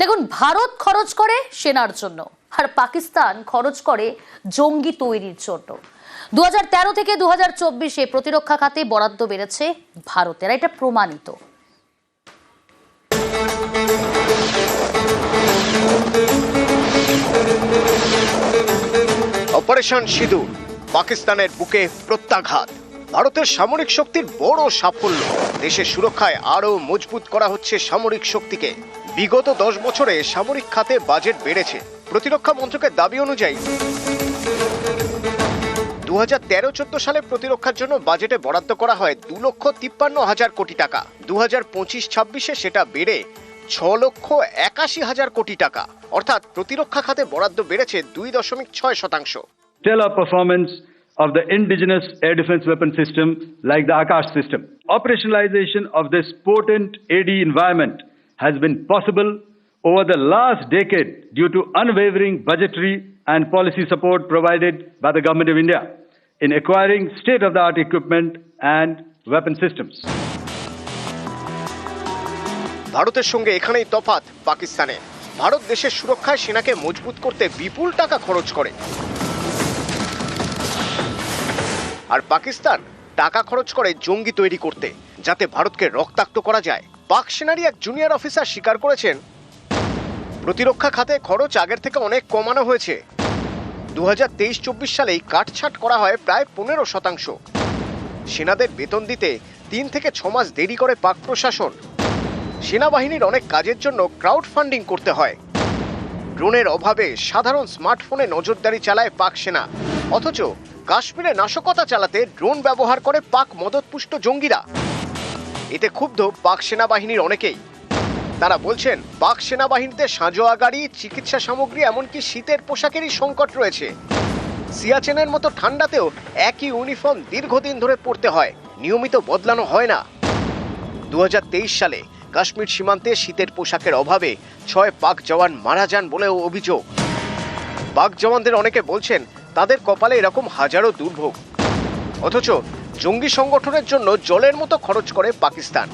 দেখুন, ভারত খরচ করে সেনার জন্য, আর পাকিস্তান খরচ করে জঙ্গি তৈরির জন্য। দু থেকে দু হাজার চব্বিশে প্রতিরক্ষা খাতে বরাদ্দ বেড়েছে ভারতের এটা প্রমাণিত। অপারেশন সিঁদুর, পাকিস্তানের বুকে প্রত্যাঘাত। ভারতের সামরিক শক্তির বড় সাফল্য। দেশের সুরক্ষায় আরও মজবুত করা হচ্ছে সামরিক শক্তিকে। বিগত দশ বছরে সামরিক খাতে বাজেট বেড়েছে। প্রতিরক্ষা মন্ত্রকের দাবি অনুযায়ী দু হাজার তেরো চোদ্দ সালে প্রতিরক্ষার জন্য বাজেটে বরাদ্দ করা হয় দু লক্ষ তিপ্পান্ন হাজার কোটি টাকা। দু হাজার পঁচিশ ছাব্বিশে সেটা বেড়ে ছ লক্ষ একাশি হাজার কোটি টাকা। অর্থাৎ প্রতিরক্ষা খাতে বরাদ্দ বেড়েছে দুই দশমিক ছয় শতাংশ। Stellar performance of the indigenous air defense weapon system, like the Akash system. Operationalization of this potent has been possible over the last decade due to unwavering budgetary and policy support provided by the Government of India in acquiring state of the art equipment and weapon systems. ভারতের সঙ্গে এখানেই তফাৎ পাকিস্তানে ভারত দেশের সুরক্ষায় সেনাকে মজবুত করতে বিপুল টাকা খরচ করে আর পাকিস্তান টাকা খরচ করে জঙ্গি তৈরি করতে যাতে ভারতকে রক্তাক্ত করা যায় পাক সেনারই এক জুনিয়র অফিসার স্বীকার করেছেন। প্রতিরক্ষা খাতে খরচ আগের থেকে অনেক কমানো হয়েছে। দু হাজার তেইশ চব্বিশ সালেই কাটছাট করা হয় প্রায় পনেরো শতাংশ। সেনাদের বেতন দিতে তিন থেকে ছ মাস দেরি করে পাক প্রশাসন। সেনাবাহিনীর অনেক কাজের জন্য ক্রাউড ফান্ডিং করতে হয়। ড্রোনের অভাবে সাধারণ স্মার্টফোনে নজরদারি চালায় পাক সেনা। অথচ কাশ্মীরে নাশকতা চালাতে ড্রোন ব্যবহার করে পাক মদতপুষ্ট জঙ্গিরা। এতে ক্ষুব্ধ পাক সেনাবাহিনীর অনেকেই। তারা বলছেন, পাক সেনাবাহিনীতে সাঁজোয়া গাড়ি চিকিৎসা সামগ্রী, এমনকি শীতের পোশাকেরই সংকট রয়েছে। সিয়াচেনের মতো ঠান্ডাতেও একই ইউনিফর্ম দীর্ঘদিন ধরে পরতে হয়, নিয়মিত বদলানো হয় না। দু হাজার তেইশ সালে কাশ্মীর সীমান্তে শীতের পোশাকের অভাবে ছয় পাক জওয়ান মারা যান বলেও অভিযোগ। পাক জওয়ানদের অনেকে বলছেন, তাদের কপালে এরকম হাজারো দুর্ভোগ। অথচ জঙ্গি সংগঠনের জন্য জলের মতো খরচ করে পাকিস্তান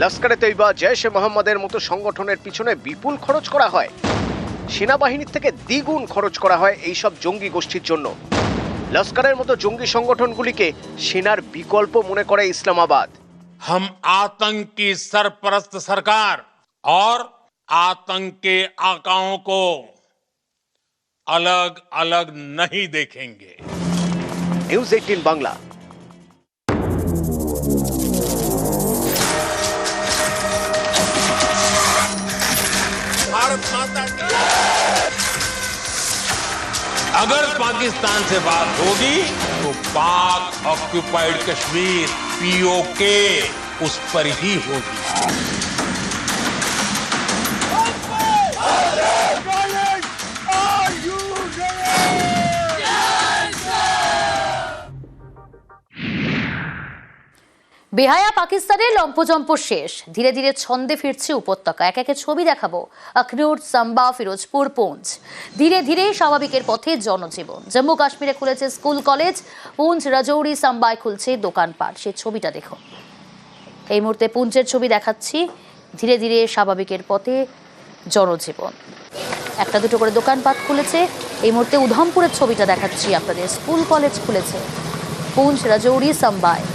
লস্করে তৈবা জৈশে মোহাম্মদের মতো সংগঠনের পিছনে বিপুল খরচ করা হয় সেনাবাহিনীর থেকে দ্বিগুণ খরচ করা হয় এইসব জঙ্গি গোষ্ঠীর জন্য লস্করের মতো জঙ্গি সংগঠনগুলিকে সেনার বিকল্প মনে করে ইসলামাবাদ हम आतंक की सरपरस्त सरकार और आतंक के आकाओं को अलग अलग नहीं देखेंगे নিউজ এইটিন বাংলা अगर पाकिस्तान से बात होगी तो पाक ऑक्यूपाइड कश्मीर पीओके उस पर ही होगी। বেহায়া পাকিস্তানের লম্পজম্প শেষ। ধীরে ধীরে ছন্দে ফিরছে উপত্যকা। এক একে ছবি দেখাবো। আখনুর সাম্বা, ফিরোজপুর পুঞ্চ ধীরে ধীরে স্বাভাবিকের পথে জনজীবন। জম্মু কাশ্মীরে খুলেছে স্কুল, কলেজ। পুঞ্চ রাজৌরি, সাম্বায় খুলছে দোকানপাট। সেই ছবিটা দেখো এই মুহূর্তে পুঞ্চের ছবি দেখাচ্ছি। ধীরে ধীরে স্বাভাবিকের পথে জনজীবন। একটা দুটো করে দোকানপাট খুলেছে। এই মুহূর্তে উধমপুরের ছবিটা দেখাচ্ছি। আপনাদের স্কুল, কলেজ খুলেছে। পুঞ্চ রাজৌরি, সাম্বায়।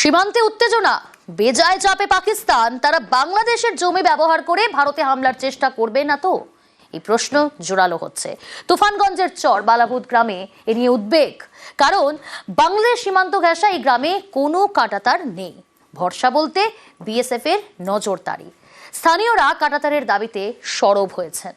সীমান্তে উত্তেজনা। বেজায় চাপে পাকিস্তান, তারা বাংলাদেশের জমি ব্যবহার করে ভারতে হামলার চেষ্টা করবে না তো? এই প্রশ্ন জোরালো হচ্ছে। তুফানগঞ্জের চর বালাভূত গ্রামে এ নিয়ে উদ্বেগ। কারণ, বাংলাদেশ সীমান্ত ঘেঁষা এই গ্রামে কোনো কাটাতার নেই। ভরসা বলতে বিএসএফ এর নজরদারি। স্থানীয়রা কাটাতারের দাবিতে সরব হয়েছেন।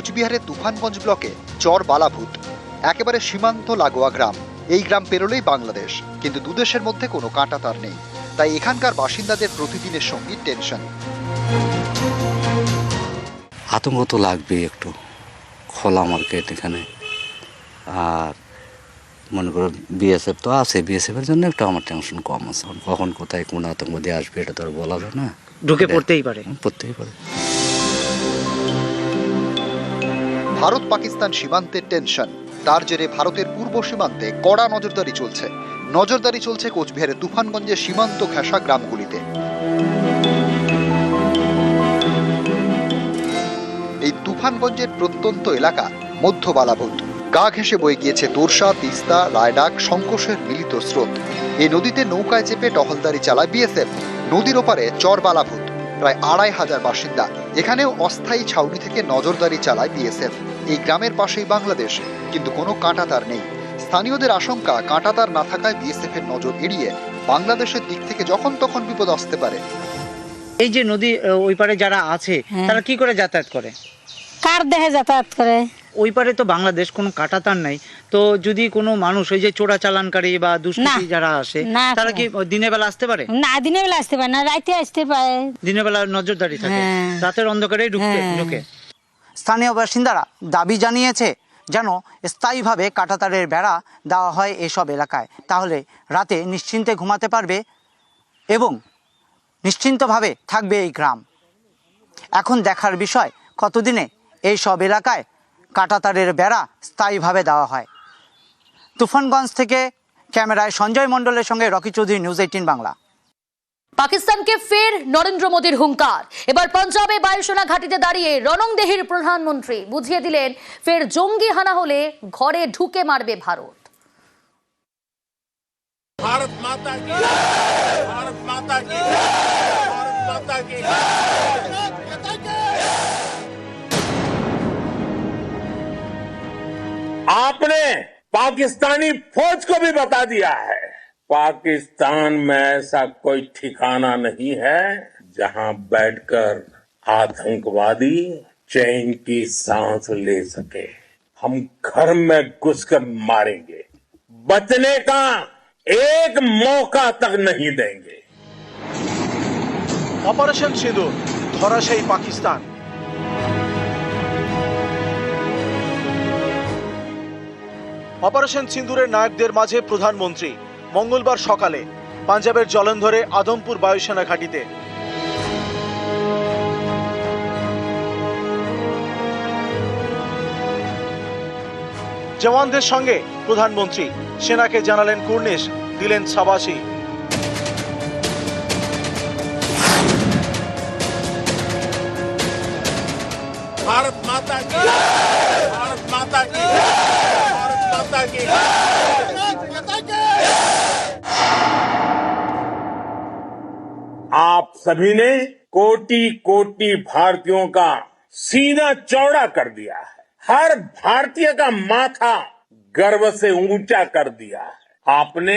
কোচবিহারের তুফানগঞ্জ ব্লকে চর বালাভূত। একেবারে সীমান্ত লাগোয়া গ্রাম। এই গ্রাম পেরোলেই বাংলাদেশ। কিন্তু দুদেশের মধ্যে কোনো কাঁটা তার নেই। তাই এখানকার বাসিন্দাদের প্রতিদিনের সঙ্গী টেনশন। আতঙ্ক তো লাগবে একটু। খোলা মার্কেট এখানে। আর মনে করো বিএসএফ তো আছে। বিএসএফের জন্য একটু আমার টেনশন কম আছে। কখন কোথায় কোন আতঙ্ক দিয়ে আসবে এটা তো আর বলা যায় না। ঢুকে পড়তেই পারে। পড়তেই পারে। ভারত পাকিস্তান সীমান্তের টেনশন। তার জেরে ভারতের পূর্ব সীমান্তে কড়া নজরদারি চলছে। নজরদারি চলছে কোচবিহারের তুফানগঞ্জের সীমান্ত ঘেঁষা গ্রামগুলিতে। এই তুফানগঞ্জের প্রত্যন্ত এলাকা মধ্য বালাভূত গা ঘেঁষে বয়ে গিয়েছে তোরসা, তিস্তা, রায়ডাক সংকোষের মিলিত স্রোত। এই নদীতে নৌকায় চেপে টহলদারি চালায় বিএসএফ। নদীর ওপারে চর বালাভূত প্রায় আড়াই হাজার বাসিন্দা। এখানেও অস্থায়ী ছাউনি থেকে নজরদারি চালায় বিএসএফ। এই গ্রামের পাশেই বাংলাদেশ কিন্তু কোনো কাঁটাতার নেই। স্থানীয়দের আশঙ্কা কাঁটাতার না থাকায় বিএসএফ এর নজর এড়িয়ে বাংলাদেশের দিক থেকে যখন তখন বিপদ আসতে পারে। এই যে নদী ওই পারে যারা আছে হ্যাঁ। তারা কি করে যাতায়াত করে? কার দেহে যাতায়াত করে? ওই পারে তো বাংলাদেশ কোনো কাটাতার নাই। তো যদি কোনো মানুষ ওই যে চোরা চালানকারী বা দুষ্কৃতী। যারা আসে না, তারা কি দিনের বেলা আসতে পারে? না দিনের বেলা আসতে পারে না রাইতে আসতে পারে। দিনের বেলা নজরদারি থাকে। হ্যাঁ। রাতের অন্ধকারে ঢুকতে হ্যাঁ। ঢুকে। স্থানীয় বাসিন্দারা দাবি জানিয়েছে যেন স্থায়ীভাবে কাঁটাতারের বেড়া দেওয়া হয় এসব এলাকায়। তাহলে রাতে নিশ্চিন্তে ঘুমাতে পারবে এবং নিশ্চিন্তভাবে থাকবে এই গ্রাম। এখন দেখার বিষয়, কতদিনে এই সব এলাকায় কাঁটাতারের বেড়া স্থায়ীভাবে দেওয়া হয়? তুফানগঞ্জ থেকে ক্যামেরায় সঞ্জয় মণ্ডলের সঙ্গে রকি চৌধুরী, নিউজ এইটিন বাংলা। পাকিস্তানকে ফের নরেন্দ্র মোদীর হুঙ্কার এবার পাঞ্জাবে বায়ুসেনা ঘাটিতে দাঁড়িয়ে রণংদেহির প্রধানমন্ত্রী বুঝিয়ে দিলেন ফের জঙ্গি হানা হলে ঘরে ঢুকে মারবে ভারত भारत माता की भारत माता की भारत माता की आपने पाकिस्तानी फौज को भी बता दिया है पाकिस्तान में ऐसा कोई ठिकाना नहीं है जहां बैठकर आतंकवादी चैन की सांस ले सके हम घर में घुसकर मारेंगे बचने का एक मौका तक नहीं देंगे অপারেশন সিঁদুর ধরাশায়ী পাকিস্তান অপারেশন সিন্দুরের নায়কদের মাঝে প্রধানমন্ত্রী মঙ্গলবার সকালে পাঞ্জাবের জলন্ধরে আদমপুর বায়ুসেনা ঘাঁটিতে। জওয়ানদের সঙ্গে প্রধানমন্ত্রী, সেনাকে জানালেন কুর্নিশ, দিলেন সাবাসি। ভারত মাতা কি? ভারত মাতা কি? ভারত মাতা কি? आप सभी ने कोटि कोटि भारतीयों का सीना चौड़ा कर दिया है। हर भारतीय का माथा गर्व से ऊँचा कर दिया है। आपने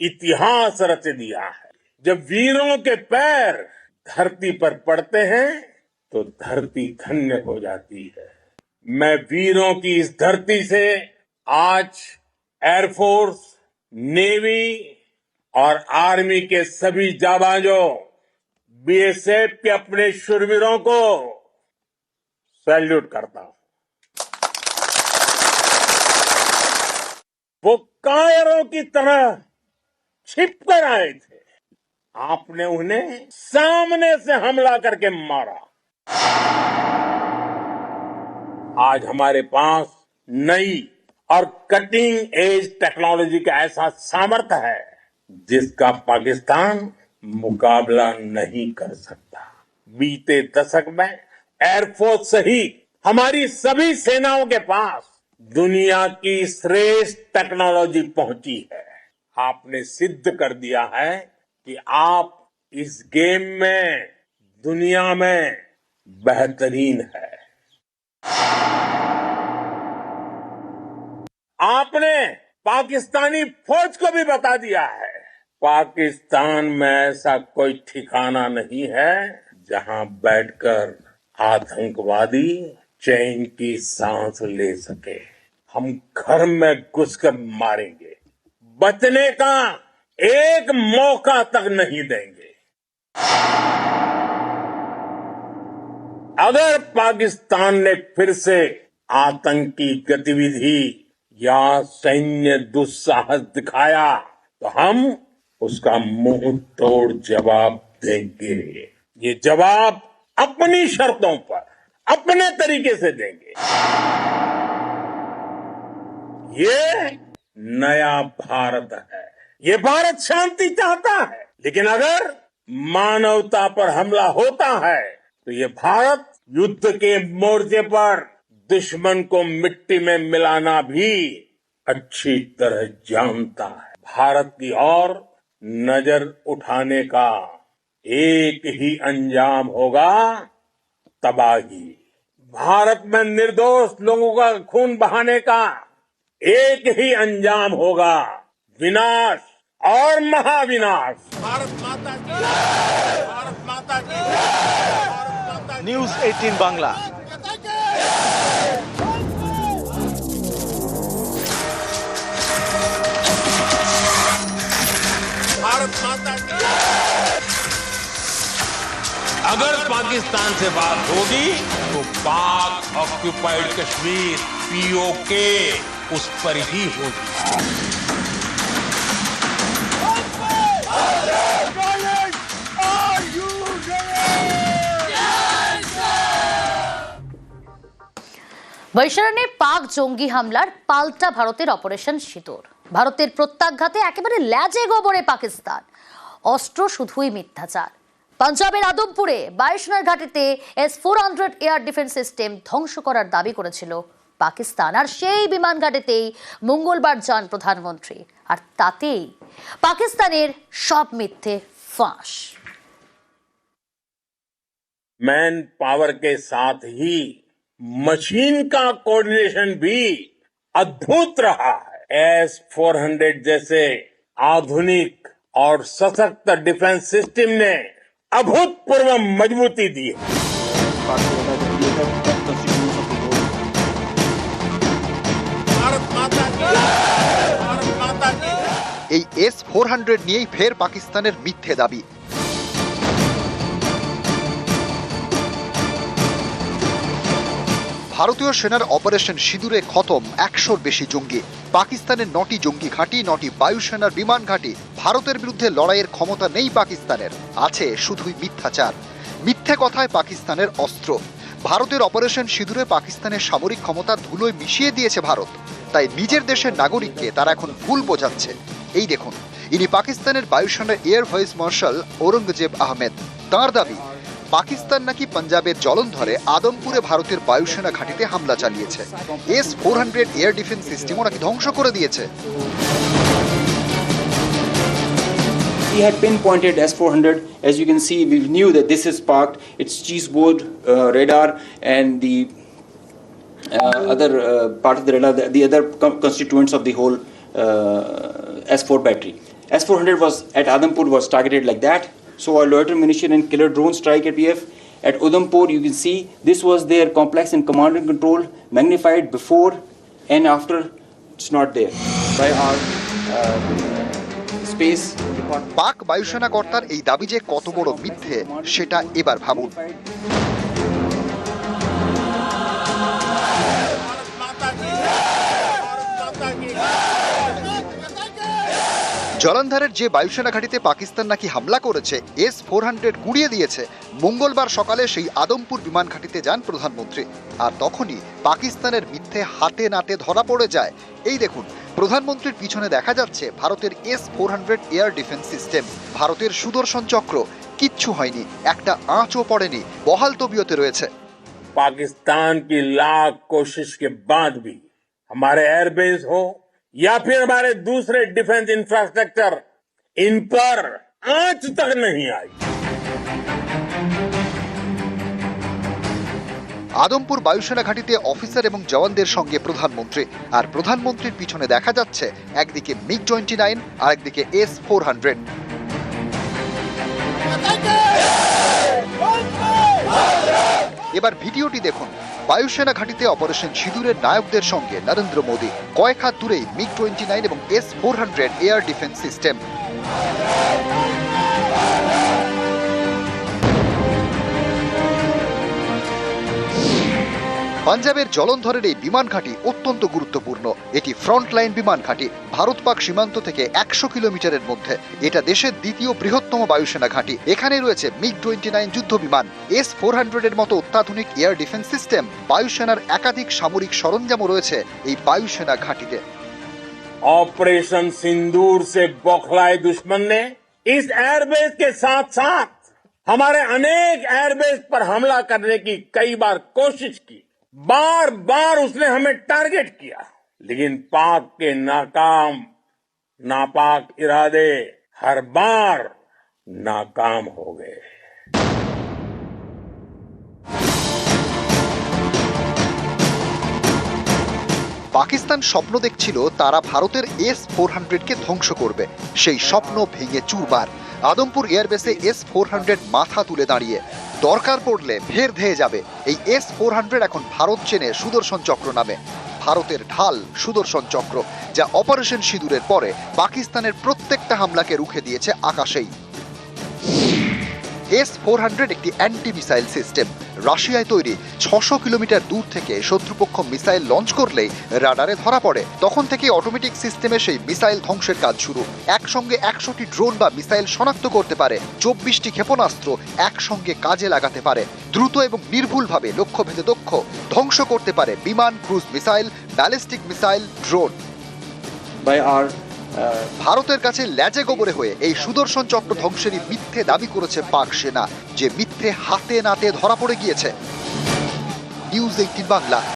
इतिहास रच दिया है। जब वीरों के पैर धरती पर पड़ते हैं तो धरती धन्य हो जाती है। मैं वीरों की इस धरती से आज एयरफोर्स नेवी और आर्मी के सभी जाबाजों बीएसएफ के अपने शुरवीरों को सैल्यूट करता हूँ। वो कायरों की तरह छिप कर आए थे। आपने उन्हें सामने से हमला करके मारा। आज हमारे पास नई और कटिंग एज टेक्नोलॉजी का ऐसा सामर्थ्य है, जिसका पाकिस्तान मुकाबला नहीं कर सकता। बीते दशक में एयरफोर्स सहित हमारी सभी सेनाओं के पास दुनिया की श्रेष्ठ टेक्नोलॉजी पहुँची है। आपने सिद्ध कर दिया है कि आप इस गेम में, दुनिया में बेहतरीन है। आपने पाकिस्तानी फौज को भी बता दिया है पाकिस्तान में ऐसा कोई ठिकाना नहीं है जहाँ बैठकर आतंकवादी चैन की सांस ले सके। हम घर में घुसकर मारेंगे। बचने का एक मौका तक नहीं देंगे। अगर पाकिस्तान ने फिर से आतंकी गतिविधि या सैन्य दुस्साहस दिखाया तो हम उसका मुँह तोड़ जवाब देंगे। ये जवाब अपनी शर्तों पर, अपने तरीके से देंगे। ये नया भारत है। ये भारत शांति चाहता है। लेकिन अगर मानवता पर हमला होता है तो ये भारत युद्ध के मोर्चे पर दुश्मन को मिट्टी में मिलाना भी अच्छी तरह जानता है। भारत की ओर नज़र उठाने का एक ही अंजाम होगा तबाही। भारत में निर्दोष लोगों का खून बहाने का एक ही अंजाम होगा विनाश और महाविनाश। भारत माता की भारत माता की न्यूज़ भारत माता अगर पाकिस्तान से बात होगी तो पाक ऑक्युपाइड कश्मीर पीओके उस पर ही होगी বৈশারণে পাক জঙ্গি হামলার পাল্টা ভারতের অপারেশন সিঁদুর ভারতের প্রত্যাঘাতে একেবারে ল্যাজে গোবরে পাকিস্তান অস্ত্র শুধুই মিথ্যাচার পাঞ্জাবের আদমপুরে বায়ুসেনার ঘাটিতে S four hundred air defence system ধ্বংস করার দাবি করেছিল পাকিস্তান আর সেই বিমান ঘাটিতেই মঙ্গলবার যান প্রধানমন্ত্রী আর তাতেই পাকিস্তানের সব মিথ্যে ফাঁস मैन पावर के साथ ही मशीन का कोऑर्डिनेशन भी अद्भुत रहा है एस फोर हंड्रेड जैसे आधुनिक और सशक्त डिफेंस सिस्टम ने अभूतपूर्व मजबूती दी है भारत माता की जय! भारत माता की जय! এই এস ফোর হান্ড্রেড নিয়েই ফের পাকিস্তানের মিথ্যে দাবি ভারতীয় সেনার অপারেশন সিঁদুরে খতম, একশোর বেশি জঙ্গি। পাকিস্তানের নটি জঙ্গি ঘাঁটি, নটি বায়ুসেনার বিমান ঘাঁটি। ভারতের বিরুদ্ধে লড়াইয়ের ক্ষমতা নেই পাকিস্তানের। আছে শুধুই মিথ্যাচার। মিথ্যে কথায় পাকিস্তানের অস্ত্র। ভারতের অপারেশন সিঁদুরে পাকিস্তানের সামরিক ক্ষমতা ধুলোয় মিশিয়ে দিয়েছে ভারত। তাই নিজের দেশের নাগরিককে তারা এখন ভুল বোঝাচ্ছে। এই দেখুন, ইনি পাকিস্তানের বায়ুসেনার air vice marshal Aurangzeb Ahmed. তাঁর দাবি পাকিস্তান নাকি পাঞ্জাবের জলন্ধরে আদমপুরে ভারতের বায়ুসেনা ঘাঁটিতে হামলা চালিয়েছে S four hundred air defence সিস্টেমও নাকি ধ্বংস করে দিয়েছে He had pinpointed S400. As you can see, we knew that this is parked. It's cheeseboard uh, radar and the uh, other uh, part of the radar, the, the other constituents of the whole uh, S4 battery. S400 was at Adampur was targeted like that. So a loiter munition and killer drone strike at PF. At Udhampur, you can see this was their complex and command and control magnified before and after. It's not there by our uh, space পাক বায়ুসেনা কর্তার এই দাবি যে কত বড় মিথ্যে সেটা এবার ভাবুন জলন্ধরের যে বায়ুসেনা ঘাঁটিতে পাকিস্তান নাকি হামলা করেছে এস ফোর হান্ড্রেড কুড়িয়ে দিয়েছে মঙ্গলবার সকালে সেই আদমপুর বিমান ঘাঁটিতে যান প্রধানমন্ত্রী আর তখনই পাকিস্তানের মিথ্যে হাতে নাতে ধরা পড়ে যায় এই দেখুন প্রধানমন্ত্রীর পিছনে দেখা যাচ্ছে ভারতের S four hundred air defence system ভারতের সুদর্শন চক্র কিচ্ছু হয়নি একটা আঁচও পড়েনি বহাল তবিয়তে রয়েছে पाकिस्तान की लाख कोशिश के बाद भी हमारे एयरबेस हो या फिर हमारे दूसरे डिफेंस इंफ्रास्ट्रक्चर इन पर आंच तक नहीं आई আদমপুর বায়ুসেনা ঘাঁটিতে অফিসার এবং জওয়ানদের সঙ্গে প্রধানমন্ত্রী আর প্রধানমন্ত্রীর পিছনে দেখা যাচ্ছে একদিকে মিগ টোয়েন্টি নাইন আর একদিকে এস ফোর হান্ড্রেড এবার ভিডিওটি দেখুন বায়ুসেনা ঘাঁটিতে অপারেশন সিঁদুরের নায়কদের সঙ্গে নরেন্দ্র মোদী, কয়েক হাত দূরেই মিগ টোয়েন্টি নাইন এবং S four hundred air defence system. পাঞ্জাবের জলন্ধরের এই বিমান ঘাঁটি অত্যন্ত গুরুত্বপূর্ণ এটি ফ্রন্টলাইন বিমান ঘাঁটি ভারত পাক সীমান্ত থেকে একশো কিলোমিটারের মধ্যে এটা দেশের দ্বিতীয় বৃহত্তম বায়ুসেনা ঘাঁটি এখানে রয়েছে মিগ টোয়েন্টি নাইন যুদ্ধ বিমান এস ফোর হান্ড্রেডের মতো অত্যাধুনিক এয়ার ডিফেন্স সিস্টেম বায়ুসেনার একাধিক সামরিক সরঞ্জামও রয়েছে এই বায়ুসেনা ঘাঁটিতে ऑपरेशन सिंदूर से बौखलाए दुश्मन ने इस एयरबेस के साथ साथ हमारे अनेक एयरबेस पर हमला करने की कई बार कोशिश की बार बार उसने हमें टारगेट किया लेकिन पाक के नाकाम नापाक इरादे हर बार नाकाम हो गए পাকিস্তান স্বপ্ন দেখছিল তারা ভারতের এস ফোর হান্ড্রেডকে ধ্বংস করবে সেই স্বপ্ন ভেঙে চুরবার আদমপুর এয়ারবেসে এস ফোর হান্ড্রেড মাথা তুলে দাঁড়িয়ে দরকার পড়লে ফের ধেয়ে যাবে। এই এস ফোর হান্ড্রেড এখন ভারত চেনে সুদর্শন চক্র নামে। ভারতের ঢাল সুদর্শন চক্র, যা অপারেশন সিঁদুরের পরে পাকিস্তানের প্রত্যেকটা হামলাকে রুখে দিয়েছে আকাশেই। এস ফোর হান্ড্রেড একটি অ্যান্টি মিসাইল সিস্টেম রাশিয়ায় তৈরি। ছশো কিলোমিটার দূর থেকে শত্রুপক্ষ মিসাইল লঞ্চ করলেই রাডারে ধরা পড়ে। তখন থেকে অটোমেটিক সিস্টেমে সেই মিসাইল ধ্বংসের কাজ শুরু। একসঙ্গে একশোটি ড্রোন বা মিসাইল শনাক্ত করতে পারে। চব্বিশটি ক্ষেপণাস্ত্র একসঙ্গে কাজে লাগাতে পারে। দ্রুত এবং নির্ভুলভাবে লক্ষ্যভেদে দক্ষ ধ্বংস করতে পারে বিমান, cruise missile ballistic missile drone by our ভারতের কাছে ল্যাজে গোবরে হয়ে এই সুদর্শন চক্র ধ্বংসেরই মিথ্যে দাবি করেছে পাক সেনা, যে মিথ্যে হাতে নাতে ধরা পড়ে গিয়েছে। News eighteen Bangla.